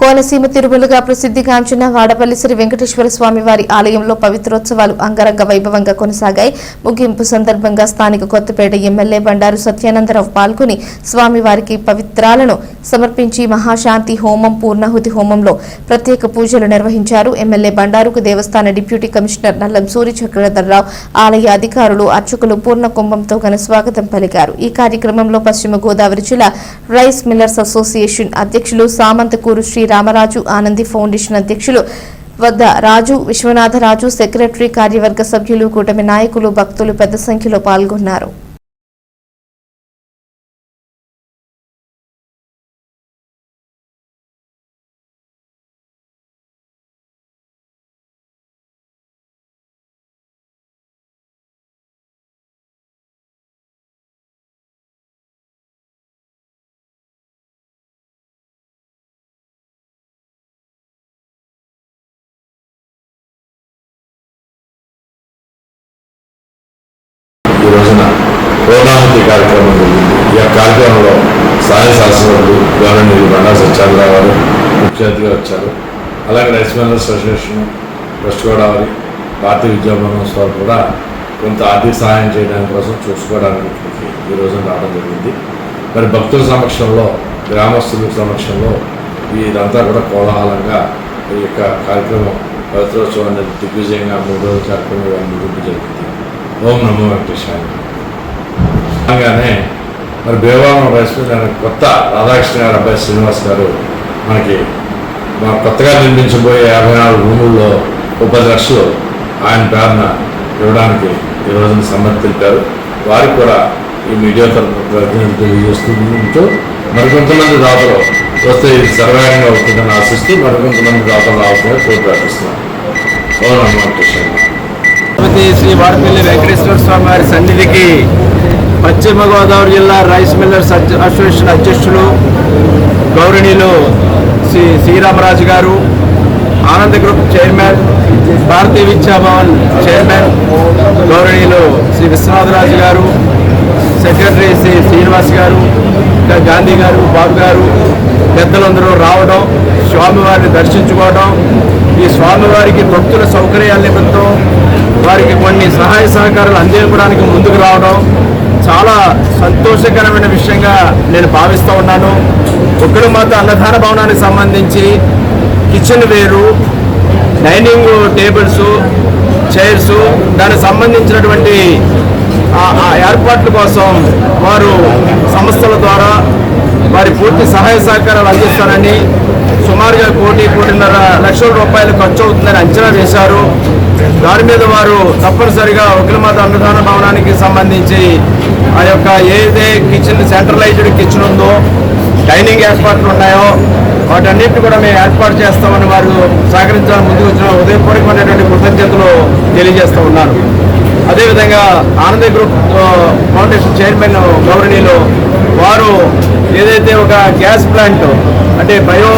Konaseema తిరుమలగా ప్రసిద్ధిగాంచిన వాడపల్లి శ్రీ వెంకటేశ్వర స్వామి వారి ఆలయంలో పవిత్రోత్సవాలు అంగరంగ వైభవంగా కొనసాగాయి. ముగింపు సందర్భంగా స్థానిక కొత్తపేట ఎమ్మెల్యే బండారు సత్యానందరావు పాల్గొని స్వామివారికి పవిత్రాలను సమర్పించి మహాశాంతి హోమం పూర్ణాహుతి హోమంలో ప్రత్యేక పూజలు నిర్వహించారు. ఎమ్మెల్యే బండారుకు దేవస్థాన డిప్యూటీ కమిషనర్ నల్లం సూరి చక్రధర్రావు ఆలయ అధికారులు అర్చకులు పూర్ణ కుంభంతో ఘన స్వాగతం పలికారు. ఈ కార్యక్రమంలో పశ్చిమ గోదావరి జిల్లా రైస్ మిల్లర్స్ అసోసియేషన్ అధ్యక్షులు సామంతకూరు శ్రీ రామరాజు ఆనంది ఫౌండేషన్ అధ్యక్షులు వద్ద రాజు విశ్వనాథరాజు సెక్రటరీ కార్యవర్గ సభ్యులు కూటమి నాయకులు భక్తులు పెద్ద సంఖ్యలో పాల్గొన్నారు. పూర్ణాహుతి కార్యక్రమం జరిగింది ఈ కార్యక్రమంలో సాయ శాసనసభ్యులు గవర్నర్ బండా సత్యాగ్రహ గారు ముఖ్య అతిథిగా వచ్చారు. అలాగే rice millers association west Godavari Bharatiya విద్యాభవనం వారు కూడా కొంత ఆర్థిక సహాయం చేయడానికి కోసం చూసుకోవడానికి ఈ రోజున రావడం జరిగింది. మరి భక్తుల సమక్షంలో గ్రామస్తుల సమక్షంలో ఇదంతా కూడా కోలాహలంగా ఈ యొక్క కార్యక్రమం పవిత్రోత్సవాన్ని దిగ్విజయంగా మూడు రోజుల కార్యక్రమం ఇవాళ జరిగింది. ఓం నమో వెంకటేశ్వర అనగానే మరి భీమవరం రైస్ కొత్త రాధాకృష్ణ గారు అబ్బాయి శ్రీనివాస్ గారు మనకి మా కొత్తగా నిర్మించబోయే యాభై నాలుగు భూముల్లో ఒక పది లక్షలు ఆయన పేరున ఇవ్వడానికి ఈ రోజున సమ్మతి తెలిపారు. వారికి కూడా ఈ మీడియా తరఫున ప్రతినిధులు మరికొంతమంది దాతలు వస్తే ఇది సర్వాంగంగా అవుతుందని ఆశిస్తూ మరికొంతమంది దాతలు రావాలని కోరి ప్రార్థిస్తున్నాను ఓం కృష్ణ శ్రీ వాడపల్లి వెంకటేశ్వర స్వామి వారి సన్నిధికి పశ్చిమ గోదావరి జిల్లా రైస్ మిల్లర్స్ అసోసియేషన్ అధ్యక్షులు గౌరవనీయులు శ్రీ శ్రీరామరాజు గారు Ananda group chairman Bharatiya Vidyabhavan chairman గౌరణిలో Shri Vishwanatharaju గారు సెక్రటరీ శ్రీ శ్రీనివాస్ గారు ఇంకా గాంధీ గారు బాబు గారు పెద్దలందరూ రావడం స్వామివారిని దర్శించుకోవడం ఈ స్వామివారికి భక్తుల సౌకర్యాల నిమిత్తం వారికి కొన్ని సహాయ సహకారాలు అందించడానికి ముందుకు రావడం చాలా సంతోషకరమైన విషయంగా నేను భావిస్తూ ఉన్నాను. ఒక్కడు మాత అన్నదాన భవనానికి సంబంధించి కిచెన్ వేరు డైనింగ్ టేబుల్స్ చైర్స్ దానికి సంబంధించినటువంటి ఆ- ఆ ఏర్పాట్ల కోసం వారు సంస్థల ద్వారా వారి పూర్తి సహాయ సహకారాలు అందిస్తారని సుమారుగా కోటి కోటిన్నర లక్షల రూపాయలు ఖర్చు అవుతుందని అంచనా వేశారు. దాని మీద వారు తప్పనిసరిగా ఉగ్రమత అన్నదాన భవనానికి సంబంధించి ఆ యొక్క ఏదైతే కిచెన్ సెంట్రలైజ్డ్ కిచెన్ ఉందో డైనింగ్ ఏర్పాట్లు ఉన్నాయో వాటన్నిటిని కూడా మేము ఏర్పాటు చేస్తామని వారు సహకరించడానికి ముందుకు వచ్చిన ఉదయపూర్వకమైనటువంటి కృతజ్ఞతలు తెలియజేస్తూ ఉన్నారు అదేవిధంగా ఆనంద గ్రూప్ ఫౌండేషన్ చైర్మన్ గౌరవనీయులు వారు ఏదైతే ఒక గ్యాస్ ప్లాంట్ అంటే బయో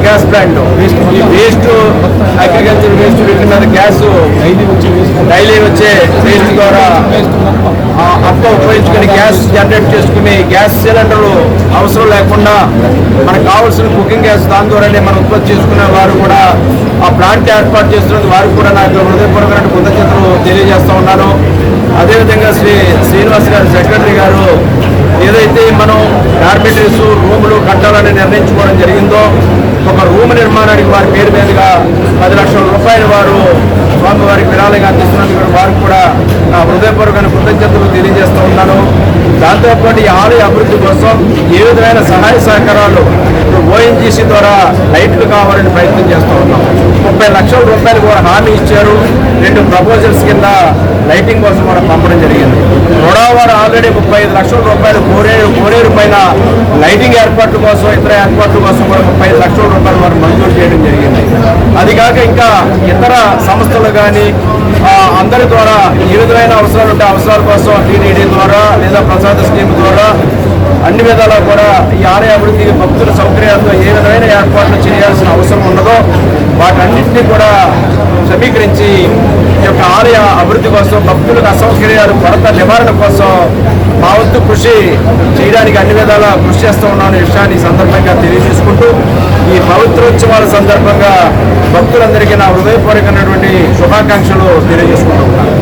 గ్యాస్ ప్లాంట్ వేస్ట్ ఈ వేస్ట్ అగ్రికల్చర్ వేస్ట్ పెట్టిన గ్యాస్ డైలీ వచ్చే వేస్ట్ ద్వారా ఆ, ఉపయోగించుకుని గ్యాస్ జనరేట్ చేసుకుని గ్యాస్ సిలిండర్లు అవసరం లేకుండా మనకు కావాల్సిన కుకింగ్ గ్యాస్ దాని ద్వారానే మనం ఉత్పత్తి చేసుకునే వారు కూడా ఆ ప్లాంట్ ఏర్పాటు చేస్తున్న వారికి కూడా నాకు హృదయపూర్వకమైన కృతజ్ఞతలు తెలియజేస్తూ ఉన్నాను. అదేవిధంగా శ్రీ శ్రీనివాస్ గారు సెక్రటరీ గారు ఏదైతే మనం రూములు కట్టాలని నిర్ణయించుకోవడం జరిగిందో ఒక రూమ్ నిర్మాణానికి వారి పేరు మీదుగా పది లక్షల రూపాయలు వారు స్వామివారికి విరాళంగా అందిస్తున్నందుకు వారికి కూడా నా హృదయపూర్వకమైన కృతజ్ఞతలు తెలియజేస్తూ ఉన్నాను. దాంతోపాటు ఈ ఆలయ అభివృద్ధి కోసం ఏ విధమైన సహాయ సహకారాలు ఓఎన్జీసీ ద్వారా లైట్లు కావాలని ప్రయత్నం చేస్తూ ఉన్నాం. ముప్పై లక్షల రూపాయలు కూడా హామీ ఇచ్చారు. రెండు ప్రపోజల్స్ కింద లైటింగ్ కోసం కూడా పంపడం జరిగింది. గోడావారు ఆల్రెడీ ముప్పై లక్షల రూపాయలు కోరేరు కోరేరు పైన లైటింగ్ ఏర్పాట్ల కోసం ఇతర ఏర్పాట్ల కోసం కూడా ముప్పై లక్షల రూపాయలు వారు మంజూరు చేయడం జరిగింది. అది కాక ఇంకా ఇతర సంస్థలు కానీ అందరి ద్వారా ఏ విధమైన అవసరాలు ఉంటే అవసరాల కోసం టీడీడీ ద్వారా లేదా ప్రసాద స్కీమ్ ద్వారా అన్ని విధాలా కూడా ఈ ఆలయ అభివృద్ధికి భక్తుల సౌకర్యాలతో ఏ విధమైన ఏర్పాట్లు చేయాల్సిన అవసరం ఉన్నదో వాటన్నింటినీ కూడా సమీకరించి ఈ యొక్క ఆలయ అభివృద్ధి కోసం భక్తులకు అసౌకర్యాలు కొరత నివారణ కోసం మా వంతు కృషి చేయడానికి అన్ని విధాలా కృషి చేస్తూ ఉన్నాను విషయాన్ని సందర్భంగా తెలియజేసుకుంటూ. ఈ పవిత్రోత్సవాల సందర్భంగా భక్తులందరికీ నా హృదయపూర్వకమైనటువంటి శుభాకాంక్షలు తెలియజేసుకుంటూ ఉన్నాను.